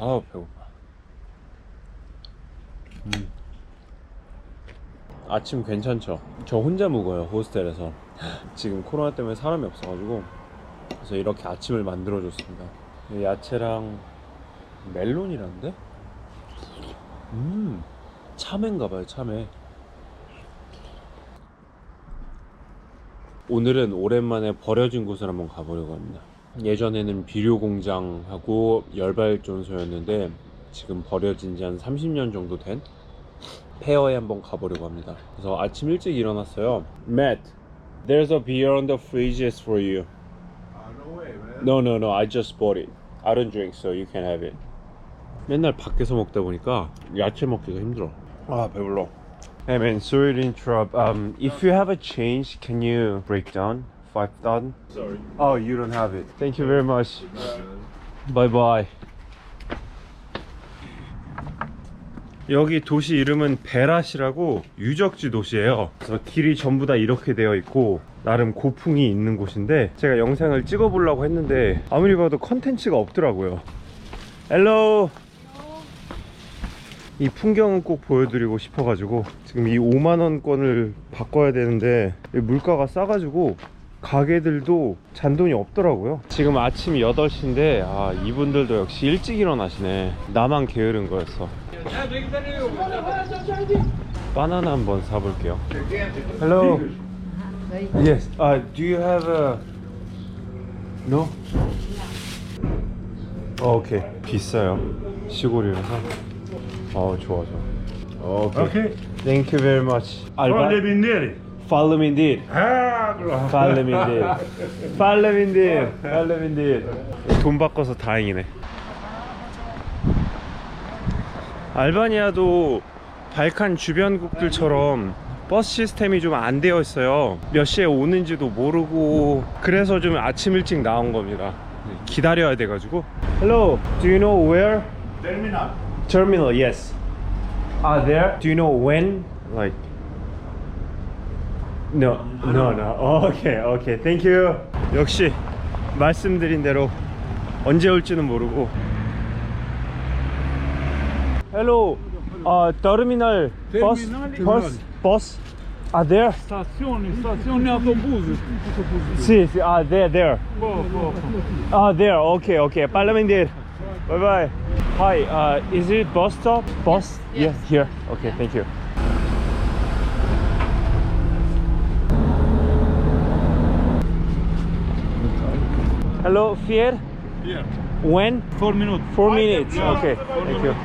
아 배고파. 음. 아침 괜찮죠? 저 혼자 묵어요 호스텔에서. 지금 코로나 때문에 사람이 없어가지고 그래서 이렇게 아침을 만들어줬습니다. 이 야채랑 멜론이란데? 음 참외인가봐요 참외. 오늘은 오랜만에 버려진 곳을 한번 가보려고 합니다. 예전에는 비료 공장하고 열발전소였는데 지금 버려진 지 한 30년 정도 된 페어에 한번 가보려고 합니다. 그래서 아침 일찍 일어났어요. Matt, there's a beer on the fridge for you. No, no, no. I just bought it. I don't drink, so you can have it. 맨날 밖에서 먹다 보니까 야채 먹기가 힘들어. 아 배불러. Hey man, sorry to interrupt. Um, if you have a change, can you break down five thousand? Sorry. Oh, you don't have it. Thank you very much. Bye bye. 여기 도시 이름은 베라시라고 유적지 도시예요. 그래서 길이 전부 다 이렇게 되어 있고 나름 고풍이 있는 곳인데 제가 영상을 찍어 보려고 했는데 아무리 봐도 컨텐츠가 없더라고요. 헬로. 이 풍경은 꼭 보여드리고 싶어가지고 지금 이 5만 원권을 바꿔야 되는데 이 물가가 싸가지고 가게들도 잔돈이 없더라고요. 지금 아침 8시인데 아 이분들도 역시 일찍 일어나시네. 나만 게으른 거였어. 바나나 한번 사볼게요. Hello. Yes. Uh, do you have a No? 어, 오케이. 비싸요. 시골이라서. 어, 좋아, 좋아. 오케이. Okay. Thank you very much. 알바. Follow me indeed. Ah, Follow me indeed. Follow me indeed. Follow me indeed. 돈 바꿔서 다행이네. 알바니아도 발칸 주변국들처럼 버스 시스템이 좀 안 되어 있어요. 몇 시에 오는지도 모르고 그래서 좀 아침 일찍 나온 겁니다. 기다려야 돼 가지고. Hello, do you know where? Terminal. Terminal, yes. Are there? Do you know when? Like. No, no, no. Okay, okay. Thank you. 역시 말씀드린 대로 언제 올지는 모르고. Hello. Uh, terminal. Bus. Bus. Bus. Are there? Stazioni, stazioni autobus. Sì, sì. Ah, there, there. Ah, there. Okay, okay. Parliament Bye bye. Hi. Uh, is it bus stop? Bus? Yes. Yeah, here. Okay, thank you. Hello, Fier. Here. When? Four minutes. Four minutes. Yeah. Okay, Four thank you.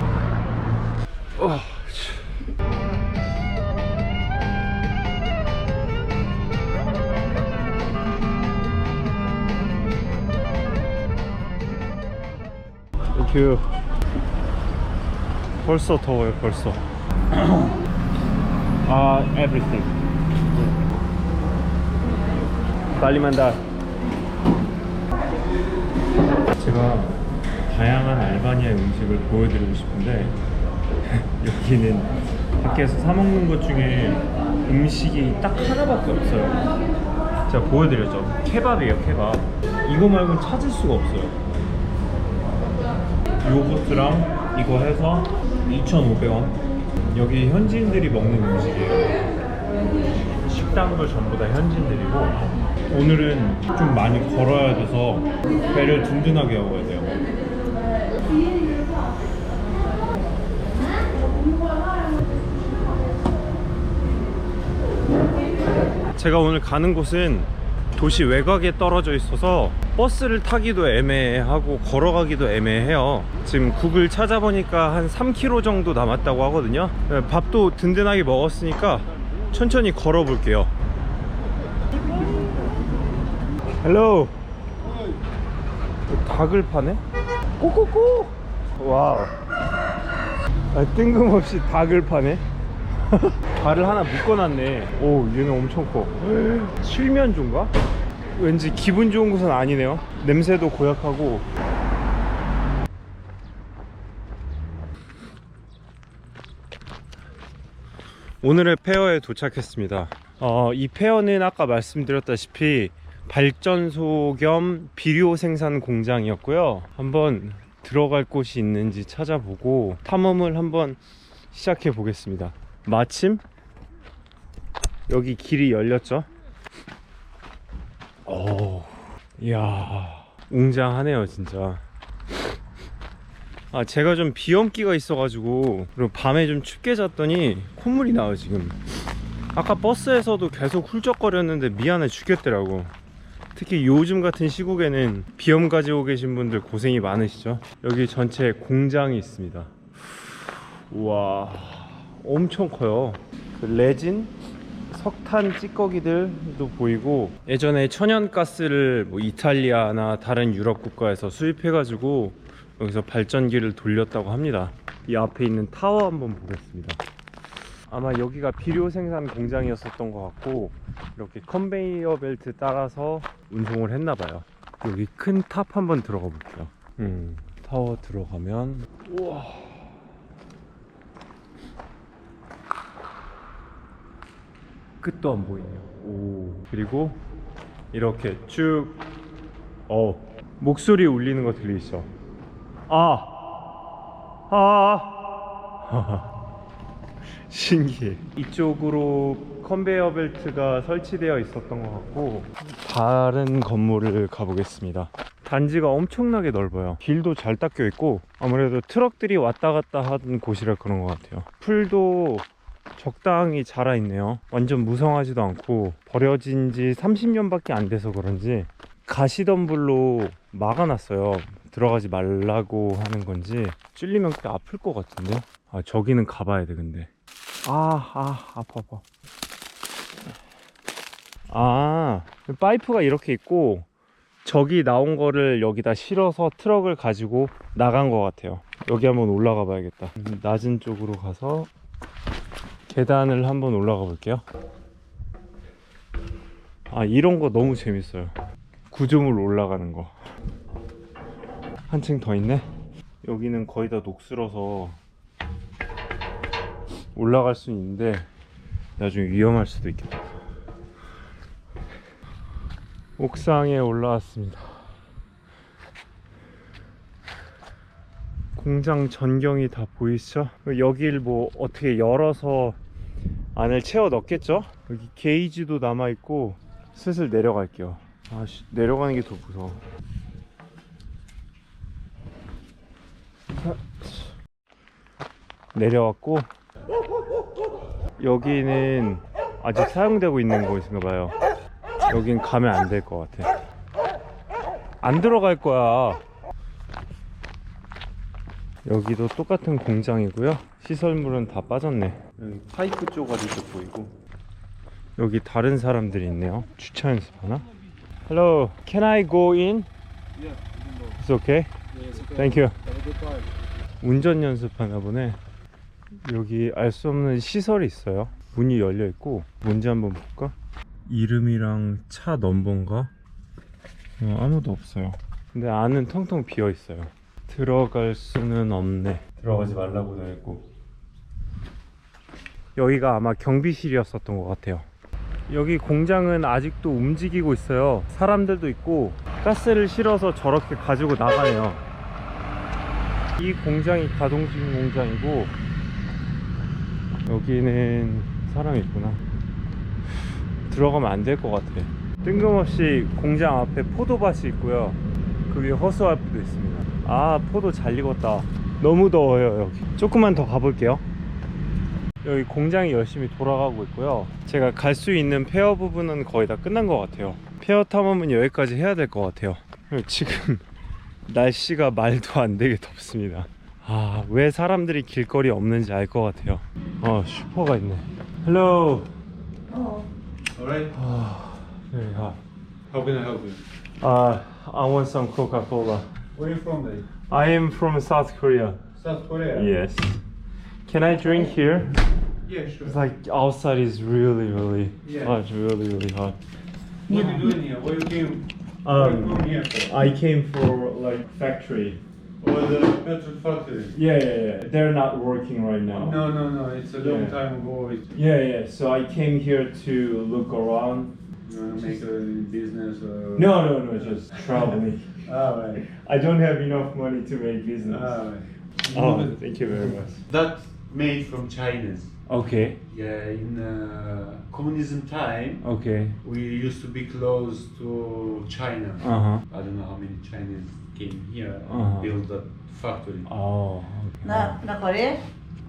Oh. Thank you. 벌써 더워요, 벌써. 아, everything. 빨리 만다. 제가 다양한 알바니아 음식을 보여드리고 싶은데 여기는 밖에서 사 먹는 것 중에 음식이 딱 하나밖에 없어요. 제가 보여드렸죠. 케밥이에요, 케밥. 이거 말고는 찾을 수가 없어요. 요거트랑 이거 해서 2,500원. 여기 현지인들이 먹는 음식이에요. 식당도 전부 다 현지인들이고 오늘은 좀 많이 걸어야 돼서 배를 든든하게 먹어야 돼요. 제가 오늘 가는 곳은 도시 외곽에 떨어져 있어서 버스를 타기도 애매하고 걸어가기도 애매해요. 지금 구글 찾아보니까 한 3km 정도 남았다고 하거든요. 네, 밥도 든든하게 먹었으니까 천천히 걸어 볼게요. 헬로. 닭을 파네? 꼬꼬꼬. 와우. 아, 뜬금없이 닭을 파네. 발을 하나 묶어놨네. 오, 얘는 엄청 커. 칠면조인가? 왠지 기분 좋은 곳은 아니네요. 냄새도 고약하고. 오늘의 페어에 도착했습니다. 어, 이 페어는 아까 말씀드렸다시피 발전소 겸 비료 생산 공장이었고요. 한번 들어갈 곳이 있는지 찾아보고 탐험을 한번 시작해 보겠습니다. 마침 여기 길이 열렸죠? 오, 이야, 웅장하네요, 진짜. 아, 제가 좀 비염기가 있어 가지고, 그리고 밤에 좀 춥게 잤더니 콧물이 나요, 지금. 아까 버스에서도 계속 훌쩍거렸는데 미안해 죽겠더라고. 특히 요즘 같은 시국에는 비염 가지고 계신 분들 고생이 많으시죠. 여기 전체 공장이 있습니다. 우와, 엄청 커요. 그 레진, 석탄 찌꺼기들도 보이고 예전에 천연가스를 뭐 이탈리아나 다른 유럽 국가에서 수입해 가지고 여기서 발전기를 돌렸다고 합니다. 이 앞에 있는 타워 한번 보겠습니다. 아마 여기가 비료 생산 공장이었었던 것 같고 이렇게 컨베이어 벨트 따라서 운송을 했나 봐요. 여기 큰 탑 한번 들어가 볼게요. 음, 타워 들어가면 우와. 끝도 안 보이네요. 오. 그리고 이렇게 쭉 어. 목소리 울리는 거 들리시죠? 아. 아. 신기해. 이쪽으로 컨베이어 벨트가 설치되어 있었던 것 같고 다른 건물을 가보겠습니다. 단지가 엄청나게 넓어요. 길도 잘 닦여 있고 아무래도 트럭들이 왔다 갔다 하던 곳이라 그런 것 같아요. 풀도 적당히 자라 있네요. 완전 무성하지도 않고 버려진 지 30년밖에 안 돼서 그런지 가시덤불로 막아놨어요. 들어가지 말라고 하는 건지 찔리면 꽤 아플 것 같은데. 아 저기는 가봐야 돼 근데. 아, 아, 아파, 아파. 아, 파이프가 이렇게 있고, 저기 나온 거를 여기다 실어서 트럭을 가지고 나간 것 같아요. 여기 한번 올라가 봐야겠다. 음, 낮은 쪽으로 가서 계단을 한번 올라가 볼게요. 아, 이런 거 너무 재밌어요. 구조물 올라가는 거. 한층 더 있네? 여기는 거의 다 녹슬어서 올라갈 수 있는데 나중에 위험할 수도 있겠다. 옥상에 올라왔습니다. 공장 전경이 다 보이시죠? 여길 뭐 어떻게 열어서 안을 채워 넣겠죠? 여기 게이지도 남아 있고 슬슬 내려갈게요. 아, 씨, 내려가는 게 더 무서워. 내려왔고 여기는 아직 사용되고 있는 곳인가 봐요. 여긴 가면 안 될 것 같아. 안 들어갈 거야. 여기도 똑같은 공장이고요. 시설물은 다 빠졌네. 여기 파이프 쪼가리도 보이고. 여기 다른 사람들이 있네요. 주차 연습하나? Hello, can I go in? Yeah, It's okay. Thank you. 운전 연습하나 보네. 여기 알 수 없는 시설이 있어요. 문이 열려 있고 뭔지 한번 볼까? 이름이랑 차 넘버인가? 어, 아무도 없어요. 근데 안은 텅텅 비어 있어요. 들어갈 수는 없네. 들어가지 말라고 되어 있고. 여기가 아마 경비실이었었던 것 같아요. 여기 공장은 아직도 움직이고 있어요. 사람들도 있고 가스를 실어서 저렇게 가지고 나가네요. 이 공장이 가동 중인 공장이고 여기는 사람이 있구나. 들어가면 안 될 것 같아. 뜬금없이 공장 앞에 포도밭이 있고요. 그 위에 허수아비도 있습니다. 아 포도 잘 익었다. 너무 더워요 여기. 조금만 더 가볼게요. 여기 공장이 열심히 돌아가고 있고요. 제가 갈 수 있는 페어 부분은 거의 다 끝난 것 같아요. 페어 탐험은 여기까지 해야 될 것 같아요. 지금 날씨가 말도 안 되게 덥습니다. 아, 왜 사람들이 길거리 없는지 알 것 같아요. 어, 슈퍼가 있네. Hello. Alright. 아, very hot. How can I help you? Uh, I want some Coca-Cola. Where are you from, mate? I am from South Korea. South Korea. Yes. Can I drink here? Yeah, sure. It's like outside is really, really Yeah. hot. Really, really hot. What are you doing here? Where you came? Where you Um, come here for? I came for like factory. Or the petrol factory? Yeah, yeah, yeah. They're not working right now. No, no, no. It's a long Yeah. time ago. It's, Yeah, yeah. So I came here to look around You want to make a business or? No, no, no, just traveling. Ah, right. I don't have enough money to make business. Ah, right. Oh, thank you very much. That made from Chinese. Okay, Yeah, in uh, communism time, okay. we used to be close to China. Uh huh. I don't know how many Chinese came here Uh-huh. built that factory. Oh. Na, na Coreia?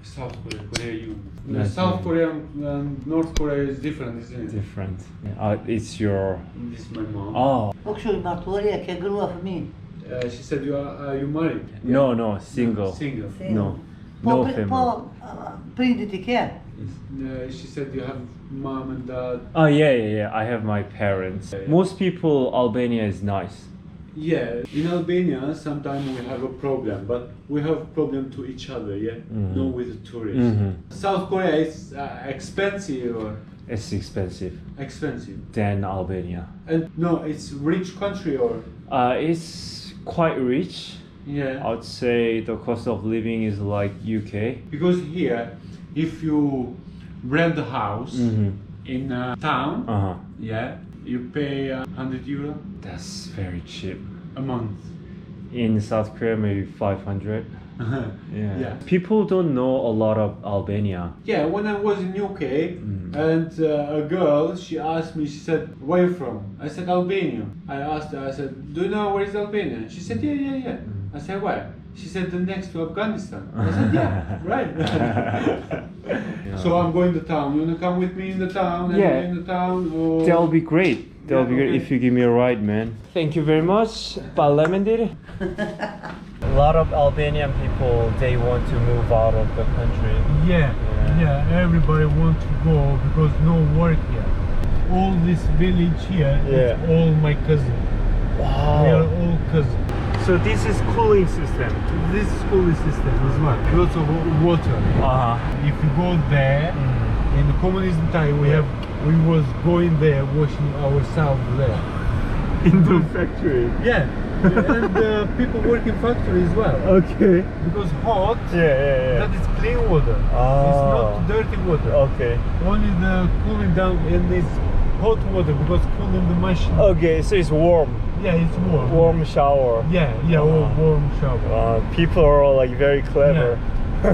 South Korea, Korea, you. Nice. South Korea and North Korea is different, isn't it? Different. Uh, it's your. This is my mom. Oh. Ook zo iemand Coreia que grew up for me. Uh, she said you are, are you married? No, no, single. Single. No. Po, No pri- family. po uh, prindi ti ke? Uh, she said you have mom and dad. Oh yeah, yeah, yeah. I have my parents. Yeah, yeah. Most people, Albania is nice. Yeah, in Albania sometimes we have a problem, but we have problem to each other. Yeah, Mhm. no with the tourists. Mhm. South Korea is uh, expensive or It's expensive expensive, than Albania. and no, it's rich country or Uh, it's quite rich. yeah. I'd say the cost of living is like UK. Because here, if you rent a house Mm-hmm. in a town, Uh huh. Yeah, you pay uh, 100 euro That's very cheap. a month. In South Korea, maybe 500. Yeah. Yeah. People don't know a lot of Albania. Yeah, when I was in UK, Mm. and uh, a girl, she asked me, she said, "Where you from?" I said, "Albania." I asked her, I said, "Do you know where is Albania?" She said, "Yeah, yeah, yeah." Mm. I said, "Where?" She said, "The next to Afghanistan." I said, "Yeah, right." So I'm going to town. You wanna come with me in the town? And Yeah. In the town, or That'll be great. That'll Yeah, be great okay. if you give me a ride, man. Thank you very much. Parliamentir. a lot of Albanian people they want to move out of the country. Yeah, Yeah. yeah, everybody want to go because no work here. All this village here, Yeah. it's all my cousin. We are Wow. all cousins. So this is cooling system. This is cooling system is what? Lots of water. Uh huh. If you go there, Mm. in the communism time, we have we was going there washing ourselves there. In the factory. Yeah, and uh, people work in factory as well Okay. because hot. Yeah, yeah, yeah. That is clean water. It's Oh. not dirty water. Okay. Only the cooling down in this hot water because cooling the machine. Okay, so it's warm. Yeah, it's warm. Warm shower. Yeah, yeah, Oh. warm, warm shower. Uh, people are all like very clever. Uh,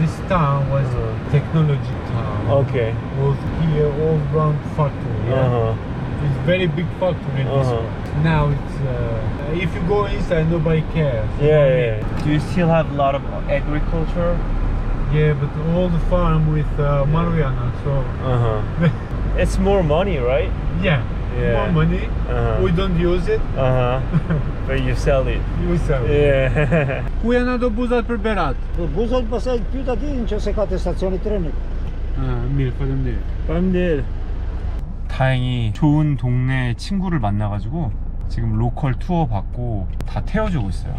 this town was Uh-huh. a technology town. okay. Was here all around factory. Yeah. Uh-huh. It's very big factory. This Uh-huh. one. Now it's uh, if you go inside, nobody cares. Yeah, yeah. Do you still have a lot of agriculture? Yeah, but all the farm with uh, marijuana. So Uh huh. It's more money, right? yeah, Yeah. more money. Uh-huh. We don't use it. Uh huh. but you sell it. We sell. it. Yeah. Ku janë ato buzat për Berat? Po buzët pasaj pyet aty në që se ka të stacioni trenit. Ah, mirë, faleminderit. 빰들 다행히 좋은 동네 친구를 만나가지고 지금 로컬 투어 받고 다 태워주고 있어요.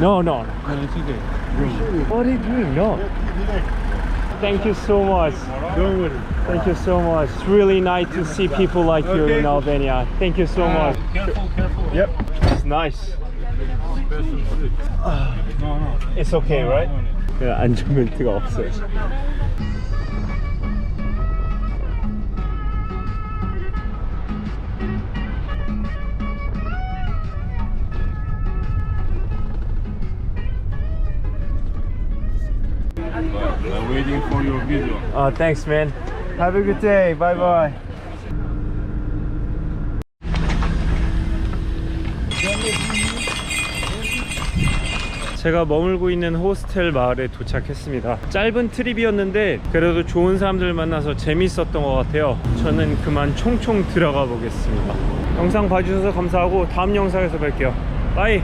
No, no. No, it's okay. What are you doing? No. Thank you so much. Don't worry. Thank you so much. It's really nice to see people like you in Okay. Albania. Thank you so much. Careful, careful. Yep. It's nice. No, no. It's okay, right? 그 안전벨트가 없어요. I'm waiting for your video. Uh, thanks, man. Have a good day. Bye bye. 제가 머물고 있는 호스텔 마을에 도착했습니다. 짧은 트립이었는데 그래도 좋은 사람들 만나서 재밌었던 것 같아요. 저는 그만 총총 들어가 보겠습니다. 영상 봐주셔서 감사하고 다음 영상에서 뵐게요. 바이.